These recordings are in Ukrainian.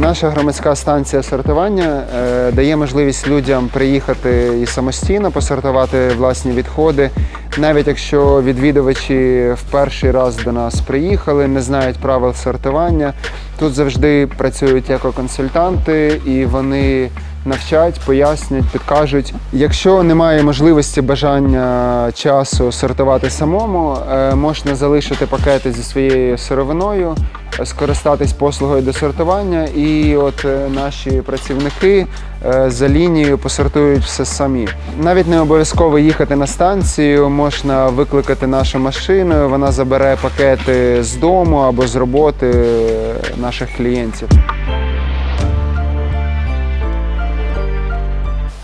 Наша громадська станція сортування е, дає можливість людям приїхати і самостійно посортувати власні відходи. Навіть якщо відвідувачі в перший раз до нас приїхали, не знають правил сортування, тут завжди працюють екоконсультанти і вони навчать, пояснять, підкажуть. Якщо немає можливості бажання часу сортувати самому, е, можна залишити пакети зі своєю сировиною, е, скористатись послугою досортування, і от е, наші працівники за лінією посортують все самі. Навіть не обов'язково їхати на станцію, можна викликати нашу машину, вона забере пакети з дому або з роботи наших клієнтів.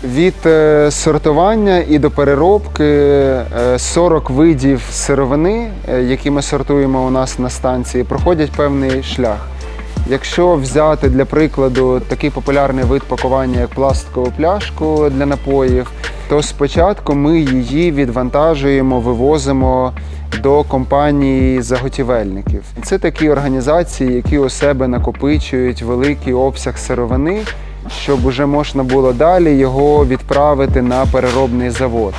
Від е, сортування і до переробки е, 40 видів сировини, е, які ми сортуємо у нас на станції, проходять певний шлях. Якщо взяти для прикладу такий популярний вид пакування, як пластикову пляшку для напоїв, то спочатку ми її відвантажуємо, вивозимо до компанії заготівельників. Це такі організації, які у себе накопичують великий обсяг сировини, щоб уже можна було далі його відправити на переробний завод.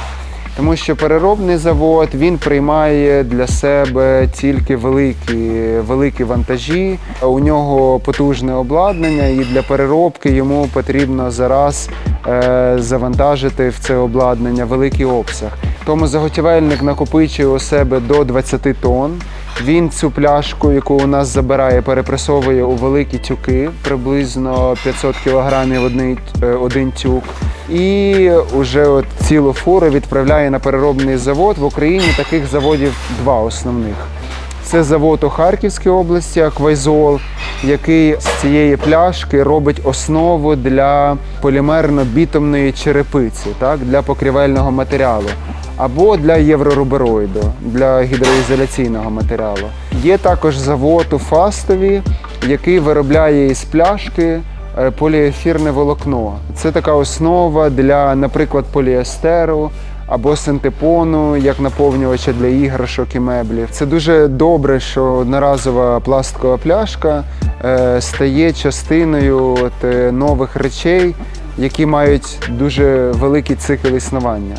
Тому що переробний завод він приймає для себе тільки великі, великі вантажі. У нього потужне обладнання, і для переробки йому потрібно зараз е, завантажити в це обладнання великий обсяг. Тому заготівельник накопичує у себе до 20 тонн. Він цю пляшку, яку у нас забирає, перепресовує у великі тюки, приблизно 500 кг один, е, один тюк. І вже от цілу фуру відправляє на переробний завод. В Україні таких заводів два основних. Це завод у Харківській області Аквайзол, який з цієї пляшки робить основу для полімерно-бітумної черепиці, так, для покрівельного матеріалу. Або для єврорубероїду, для гідроізоляційного матеріалу. Є також завод у Фастові, який виробляє із пляшки е, поліефірне волокно. Це така основа для, наприклад, поліестеру або синтепону, як наповнювача для іграшок і меблів. Це дуже добре, що одноразова пластикова пляшка е, стає частиною е, нових речей, які мають дуже великий цикл існування.